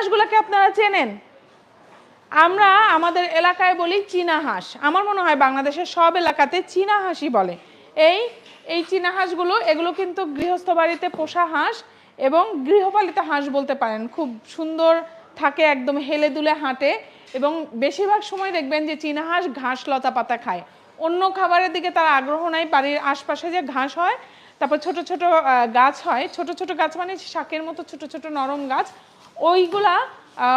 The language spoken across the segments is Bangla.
হাঁসগুলোকে আপনারা চেনেন? আমরা আমাদের এলাকায় বলি চীনা হাঁস। আমার মনে হয় বাংলাদেশের সব এলাকাতে চীনা হাঁসই বলে। এই এই চীনা হাঁসগুলো, এগুলো কিন্তু গৃহস্থ বাড়িতে পোষা হাঁস এবং গৃহপালিত হাঁস বলতে পারেন। খুব সুন্দর থাকে, একদম হেলে দুলে হাঁটে এবং বেশিরভাগ সময় দেখবেন যে চীনা হাঁস ঘাস লতা পাতা খায়। অন্য খাবারের দিকে তার আগ্রহ নাই, বাড়ির আশপাশে যে ঘাস হয়, তারপর ছোট ছোট গাছ হয়, ছোট ছোট গাছ মানে শাকের মতো ছোট ছোট নরম গাছ ওইগুলা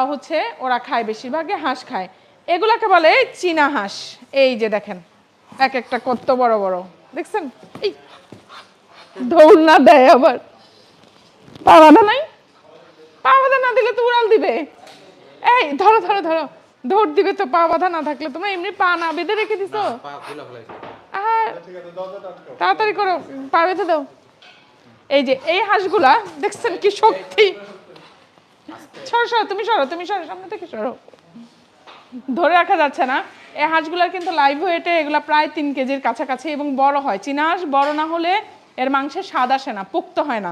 হচ্ছে ওরা খায় বেশিরভাগই হাঁস খায়। এগুলাকে বলে চীনা হাঁস। এই যে দেখেন এক একটা কত বড় বড়। দেখছেন? এই দৌড় না দেয় আবার। পা বাঁধা নাই? পা বাঁধা না দিলে তো উড়াল দিবে। এই ধরো ধরো ধরো। দৌড় দিবে তো পা বাঁধা না থাকলে। তোমরা এমনি পা না বেঁধে রেখে দিছো? আহ, তাড়াতাড়ি করো পা বেঁধে দাও। এই যে এই হাঁসগুলা দেখছেন কি শক্তি? সরো সরো, তুমি সরো তুমি সরো, সামনে থেকে সরো। ধরে রাখা যাচ্ছে না। এই হাঁসগুলোর কিন্তু লাইভ ওয়েটে এগুলো প্রায় তিন কেজির কাছাকাছি এবং বড় হয়। চীনা হাঁস বড় না হলে এর মাংসের স্বাদ আসে না, পোক্ত হয় না।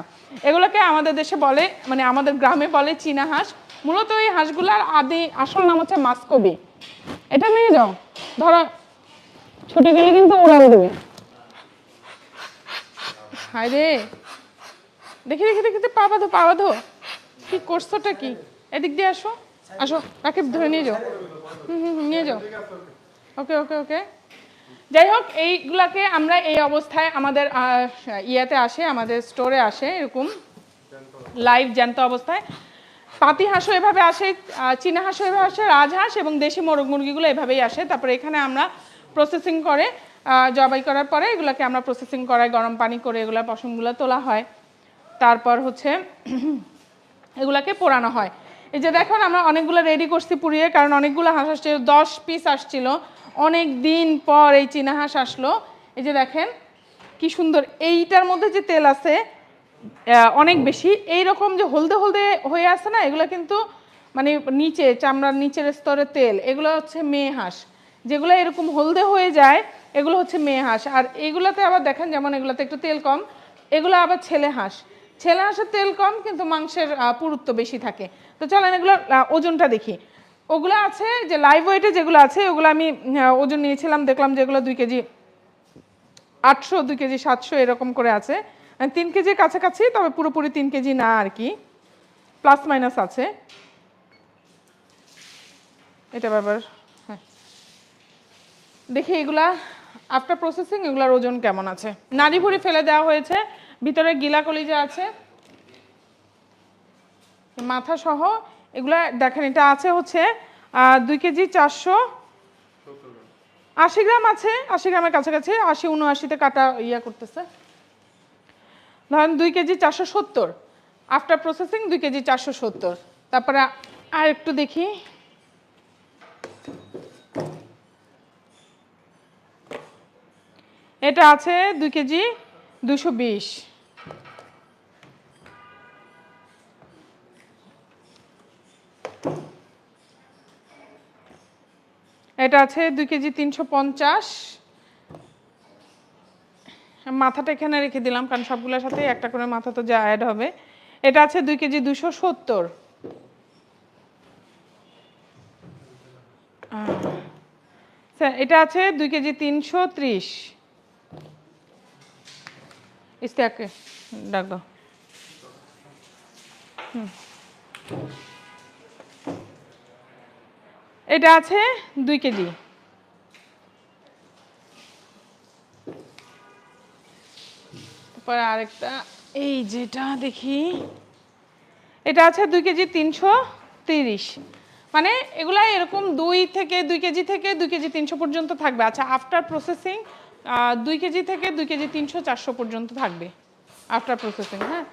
এগুলোকে আমাদের দেশে বলে মানে আমাদের গ্রামে বলে চীনা হাঁস। মূলত এই হাঁসগুলার আদি আসল নাম হচ্ছে মাসকবি। এটা নিয়ে যাও। ধরো, ছুটে গেলে কিন্তু উড়াল দেবে। হায় রে দেখি দেখি দেখি, পা বাঁধো পা বাঁধো। কি করছোটা কি? এদিক দিয়ে আসো। আসো, রাকিব, ধরে নিয়ে যাও। হুম হুম নিয়ে যাও। ওকে ওকে ওকে। যাই হোক, এইগুলাকে আমরা এই অবস্থায় আমাদের ইয়াতে আসে, আমাদের স্টোরে আসে, এরকম লাইভ জ্যান্ত অবস্থায়। পাতি হাঁসও এভাবে আসে চীনা হাঁসও এভাবে আসে রাজহাঁস এবং দেশি মোরগ মুরগিগুলো এভাবেই আসে। তারপরে এখানে আমরা প্রসেসিং করে জবাই করার পরে এগুলোকে আমরা প্রসেসিং করাই গরম পানি করে এগুলো পশমগুলো তোলা হয়। তারপর হচ্ছে এগুলাকে পোড়ানো হয়। এই যে দেখুন, আমরা অনেকগুলো রেডি করছি পুড়িয়ে, কারণ অনেকগুলো হাঁস আসছিল দশ পিস আসছিল। অনেক দিন পর এই চীনা হাঁস আসলো। এই যে দেখেন, কি সুন্দর। এইটার মধ্যে যে তেল আছে অনেক বেশি। এই রকম যে হলদে হলদে হয়ে আছে না, এগুলো কিন্তু মানে নিচে, চামড়ার নিচের স্তরে তেল, এগুলো হচ্ছে মেয়ে হাঁস। যেগুলো এরকম হলদে হয়ে যায়, এগুলো হচ্ছে মেয়ে হাঁস। আর এগুলোতে আবার দেখেন, যেমন এগুলোতে একটু তেল কম, এগুলো আবার ছেলে হাঁস। ছেলে হাঁসের তেল কম, কিন্তু মাংসের পুরুত্ব বেশি থাকে। তো চলেন এগুলো ওজনটা দেখি। ওগুলো আছে যে লাইভ ওয়েটে যেগুলো আছে, ওগুলো আমি ওজন নিয়েছিলাম, দেখলাম যেগুলো দুই কেজি আটশো, দুই কেজি সাতশো এরকম করে আছে। তিন কেজির কাছাকাছি, তবে পুরোপুরি তিন কেজি না আর কি। প্লাস মাইনাস আছে। এটা ব্যাপার হ্যাঁ। দেখি এগুলা আফটার প্রসেসিং এগুলার ওজন কেমন আছে? নাড়ি ভুড়ি ফেলে দেওয়া হয়েছে। ভিতরে গিলা কলিজা আছে। মাথা সহ এগুলা দেখেন, এটা আছে হচ্ছে দুই কেজি চারশো আশি গ্রাম আছে, আশি গ্রামের কাছাকাছি, আশি উনআশিতে কাটা ইয়া করতেছে। ধরেন দুই কেজি চারশো সত্তর আফটার প্রসেসিং দুই কেজি চারশো সত্তর। তারপরে আর একটু দেখি। এটা আছে দুই কেজি দুশো বিশ। এটা আছে দুই কেজি তিনশো পঞ্চাশ। মাথাটা এখানে রেখে দিলাম, কারণ সবগুলোর সাথে একটা করে মাথা তো যা অ্যাড হবে। এটা আছে দুই কেজি দুশো সত্তর। স্যার, এটা আছে দুই কেজি তিনশো ত্রিশ। ইস্তেয়াকে ডাক হুম। এটা আছে দুই কেজি। তারপরে আরেকটা, এই যেটা দেখি, এটা আছে দুই কেজি তিনশো তিরিশ। মানে এগুলা এরকম দুই থেকে, দুই কেজি থেকে দুই কেজি তিনশো পর্যন্ত থাকবে। আচ্ছা আফটার প্রসেসিং দুই কেজি থেকে দুই কেজি তিনশো চারশো পর্যন্ত থাকবে। আফটার প্রসেসিং হ্যাঁ?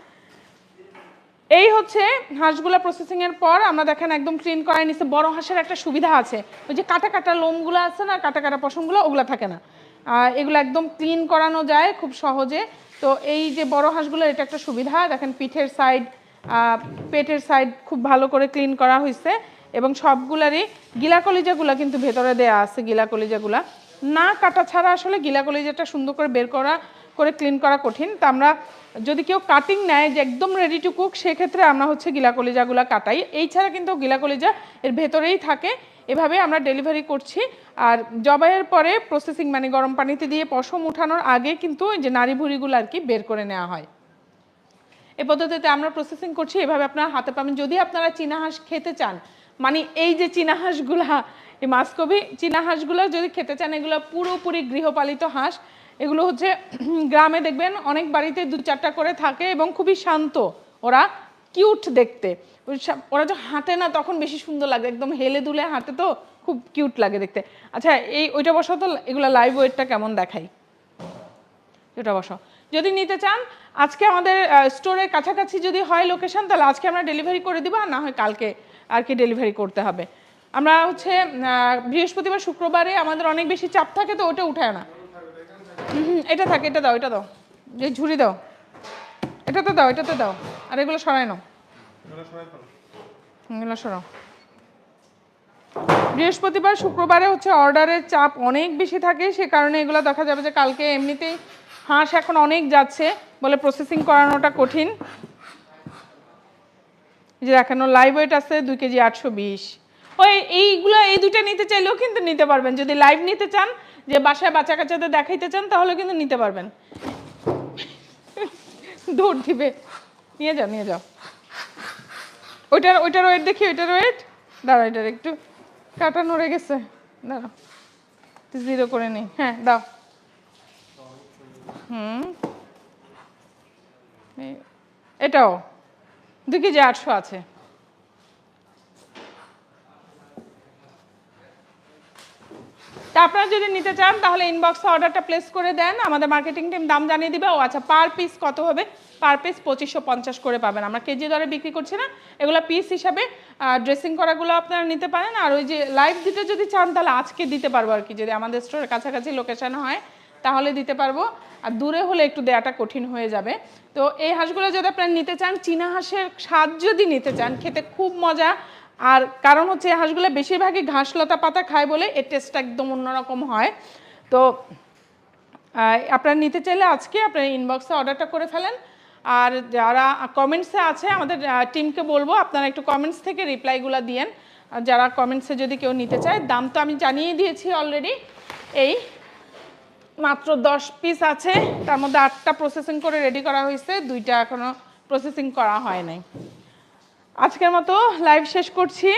এই হচ্ছে হাঁসগুলা প্রসেসিং এর পর আমরা দেখেন একদম ক্লিন করে নিচ্ছে বড় হাঁসের একটা সুবিধা আছে। ওই যে কাটা কাটা লোমগুলো আছে না, কাটা কাটা পশমগুলো, ওগুলো থাকে না। এগুলো একদম ক্লিন করানো যায় খুব সহজে। তো এই যে বড় হাঁসগুলো, এটা একটা সুবিধা। দেখেন পিঠের সাইড পেটের সাইড খুব ভালো করে ক্লিন করা হয়েছে এবং সবগুলারই গিলা কলিজাগুলো কিন্তু ভেতরে দেয়া আছে গিলা কলিজাগুলা না কাটা ছাড়া আসলে গিলা কলিজাটা সুন্দর করে বের করা করে ক্লিন করা কঠিন। তা আমরা যদি কেউ কাটিং নেয় যে একদম রেডি টু কুক সেক্ষেত্রে আমরা হচ্ছে গিলা কলিজাগুলো কাটাই। এই ছাড়া কিন্তু গিলা কলিজা এর ভেতরেই থাকে। এভাবে আমরা ডেলিভারি করছি। আর জবাইয়ের পরে প্রসেসিং মানে গরম পানিতে দিয়ে পশম উঠানোর আগে কিন্তু যে নাড়ি ভুড়িগুলো আর কি বের করে নেওয়া হয়। এ পদ্ধতিতে আমরা প্রসেসিং করছি। এভাবে আপনারা হাতে পাবেন। যদি আপনারা চীনা হাঁস খেতে চান মানে এই যে চীনা হাঁসগুলা, এই মাসকবি চীনা হাঁসগুলো যদি খেতে চান, এগুলো পুরোপুরি গৃহপালিত হাঁস। এগুলো হচ্ছে গ্রামে দেখবেন অনেক বাড়িতে দু চারটা করে থাকে এবং খুবই শান্ত। ওরা কিউট দেখতে। ওরা যে হাঁটে না তখন বেশি সুন্দর লাগে, একদম হেলে দুলে হাঁটে তো খুব কিউট লাগে দেখতে। আচ্ছা এই ওইটা বসা তো, এগুলো লাইভ ওয়েটটা কেমন দেখাই? এটা বসো যদি নিতে চান, আজকে আমাদের স্টোরের কাছাকাছি যদি হয় লোকেশন তাহলে আজকে আমরা ডেলিভারি করে দিব, আর না হয় কালকে আর কি ডেলিভারি করতে হবে। আমরা হচ্ছে বৃহস্পতিবার, শুক্রবারে আমাদের অনেক বেশি চাপ থাকে তো ওটা উঠায় না। এটা থাকে, এটা দাও এটা দাও। যে ঝুড়ি দাও। এটা তো দাও, এটা তো দাও। আর এগুলো সরাই নাও। এগুলো সরাও। বৃহস্পতিবার, শুক্রবারে হচ্ছে অর্ডারের চাপ অনেক বেশি থাকে, সে কারণে এগুলো দেখা যাবে যে কালকে এমনিতেই হাঁস এখন অনেক যাচ্ছে বলে প্রসেসিং করানোটা কঠিন। যে দেখানো লাইভ ওয়েট আছে দুই কেজি আটশো বিশ। ওই, এইগুলো, এই দুইটা নিতে চাইলেও কিন্তু নিতে পারবেন। যদি লাইভ নিতে চান যে বাসায় বাচ্চা কাচ্চাদের দেখাইতে চান, তাহলে কিন্তু নিতে পারবেন। দৌড় দিবে। নিয়ে যাও নিয়ে যাও। ওইটার ওইটার ওয়েট দেখি, ওইটার ওয়েট দাঁড়া এটার একটু কাটা নড়ে গেছে। দাঁড়াও। জিরো করে নিই হ্যাঁ দাও। হুম। এটাও। দুই কেজি আটশো আছে তা আপনারা যদি নিতে চান, তাহলে ইনবক্সে অর্ডারটা প্লেস করে দেন। আমাদের মার্কেটিং টিম দাম জানিয়ে দিবে। ও আচ্ছা পার পিস কত হবে? পার পিস পঁচিশশো পঞ্চাশ করে পাবেন। আমরা কেজি দরে বিক্রি করছি না। এগুলো পিস হিসাবে ড্রেসিং করাগুলো আপনারা নিতে পারেন। আর ওই যে লাইভ দিতে যদি চান, তাহলে আজকে দিতে পারব আর কি। যদি আমাদের স্টোরের কাছাকাছি লোকেশন হয়, তাহলে দিতে পারব। আর দূরে হলে একটু দেয়াটা কঠিন হয়ে যাবে। তো এই হাঁসগুলো যদি আপনারা নিতে চান, চীনা হাঁসের স্বাদ যদি নিতে চান, খেতে খুব মজা। আর কারণ হচ্ছে এই হাঁসগুলো বেশিরভাগই ঘাস লতা পাতা খায় বলে এর টেস্টটা একদম অন্যরকম হয়। তো আপনারা নিতে চাইলে আজকে আপনারা ইনবক্সে অর্ডারটা করে ফেলেন। আর যারা কমেন্টসে আছে, আমাদের টিমকে বলব, আপনারা একটু কমেন্টস থেকে রিপ্লাইগুলো দিয়েন। যারা কমেন্টসে যদি কেউ নিতে চায়, দাম তো আমি জানিয়ে দিয়েছি অলরেডি এই মাত্র দশ পিস আছে, তার মধ্যে আটটা প্রসেসিং করে রেডি করা হয়েছে, দুইটা এখনও প্রসেসিং করা হয় নাই। আজকের মতো লাইভ শেষ করছি।